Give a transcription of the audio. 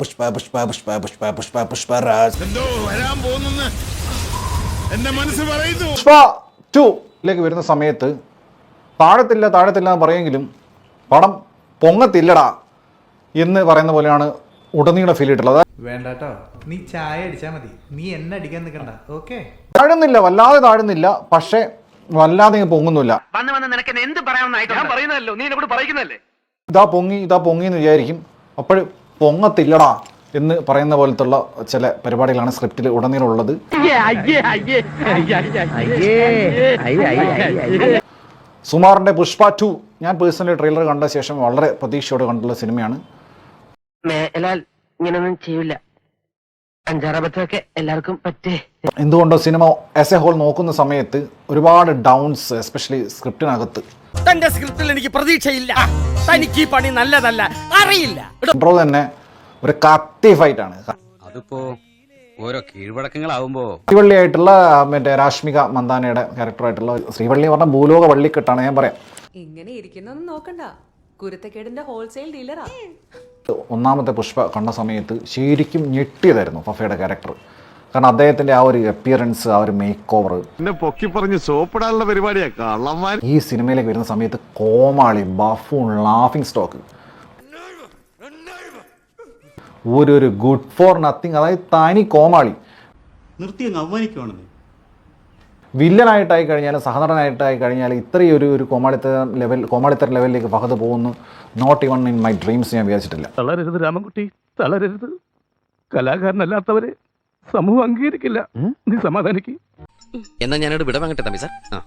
പുഷ്പ പുഷ്പ പുഷ്പ പുഷ്പ പുഷ്പ പുഷ്പ പുഷ്പരാജ് എന്തോ വരാൻ പോകുന്നു എന്റെ മനസ്സ് പറയുന്നു. പുഷ്പ ലേക്ക് വരുന്ന സമയത്ത് താഴത്തില്ല താഴത്തില്ല എന്ന് പറയുമെങ്കിലും പടം പൊങ്ങത്തില്ലടാ എന്ന് പറയുന്ന പോലെയാണ് ഉടനീളം ഫീൽ ചെയ്തിട്ടുള്ളത് വേണ്ടാട്ടോ. നീ ചായ അടിച്ചാൽ മതി. നീ എന്നെ അടിക്കാൻ നിൽക്കണ്ട ഓക്കെ താഴുന്നില്ല വല്ലാതെ താഴുന്നില്ല. പക്ഷേ വല്ലാതെ ഇങ്ങ് പൊങ്ങുന്നില്ല. വന്ന് വന്ന് നിനക്ക് എന്ത് പറയാമെന്നായിട്ട് ഞാൻ പറയുന്നതല്ലോ. നീ എന്നോട് പറയുന്നതല്ലേ ഇതാ പൊങ്ങി ഇതാ പൊങ്ങി എന്ന് വിചാരിക്കും. അപ്പോൾ പൊങ്ങത്തില്ലടാ എന്ന് പറയുന്ന പോലത്തുള്ള ചില പരിപാടികളാണ് സ്ക്രിപ്റ്റിൽ ഉടനീളമുള്ളത്. സുമാറിന്റെ പുഷ്പ ടു ഞാൻ പേഴ്സണലി ട്രെയിലർ കണ്ട ശേഷം വളരെ പ്രതീക്ഷയോടെ കണ്ടുള്ള സിനിമയാണ്. ഇങ്ങനൊന്നും ചെയ്യില്ല അഞ്ചാറബത്തൊക്കെ എല്ലാവർക്കും പറ്റേ. എന്തുകൊണ്ടോ സിനിമ ആസ് എ ഹോൾ നോക്കുന്ന സമയത്ത് ഒരുപാട് ഡൗൺസ് എസ്പെഷ്യലി സ്ക്രിപ്റ്റിനകത്ത് തന്റെ സ്ക്രിപ്റ്റിൽ എനിക്ക് പ്രതീക്ഷയില്ല. തനിക്ക് ഈ പണി നല്ലതല്ല. അറിയില്ല. ഇൻട്രോ തന്നെ ഒരു കത്തി ഫൈറ്റാണ് അതിപ്പോ ഓരോ കീഴ്വഴക്കങ്ങളാവുമ്പോ ശ്രീവള്ളിയായിട്ടുള്ള മറ്റേ രാഷ്മിക മന്ദാനയുടെ ക്യാരക്ടറായിട്ടുള്ള ശ്രീവള്ളി പറഞ്ഞ ഭൂലോക വള്ളിക്കെട്ടാണ് ഞാൻ പറയാം. ഇങ്ങനെ ഇരിക്കുന്നൊന്നും നോക്കണ്ട. കുരുത്തക്കേടിന്റെ ഹോൾസെയിൽ ഡീലറാ ഒന്നാമത്തെ പുഷ്പ കണ്ട സമയത്ത് ശരിക്കും ഞെട്ടിയതായിരുന്നു ഫഫയുടെ ക്യാരക്ടർ കാരണം അദ്ദേഹത്തിന്റെ ആ ഒരു അപ്പിയറൻസ് ആ ഒരു മേക്ക് ഓവർ എന്നെ പൊക്കി പറഞ്ഞ് സോപ്പിടാനുള്ള പരിപാടിയാ. കള്ളന്മാർ ഈ സിനിമയിലേക്ക് വരുന്ന സമയത്ത് കോമാളി ബഫൂൺ ലാഫിംഗ് സ്റ്റോക്ക് ഒരു ഒരു ഗുഡ് ഫോർ നത്തിങ് അതായത് തനി കോമാളി. നിർത്തി അവമാനിക്കുവാണെന്ന്. വില്ലനായിട്ടായി കഴിഞ്ഞാലും സഹനടനായിട്ടായി കഴിഞ്ഞാൽ ഇത്രയും ഒരു ഒരു കോമാളിത്തരം ലെവൽ കോമാളിത്ത ലെവലിലേക്ക് ഫഹദ് പോകുന്നു. Not even in my dreams ഞാൻ വിചാരിച്ചിട്ടില്ല. തളരരുത് രാമൻകുട്ടി തളരരുത്. കലാകാരനല്ലാത്തവരെ. സമൂഹം അംഗീകരിക്കില്ല. നീ സമാധാനിക്കും. എന്നാ ഞാനോട് വിടവാങ്ങട്ടെ തമ്പി സാർ. ആ.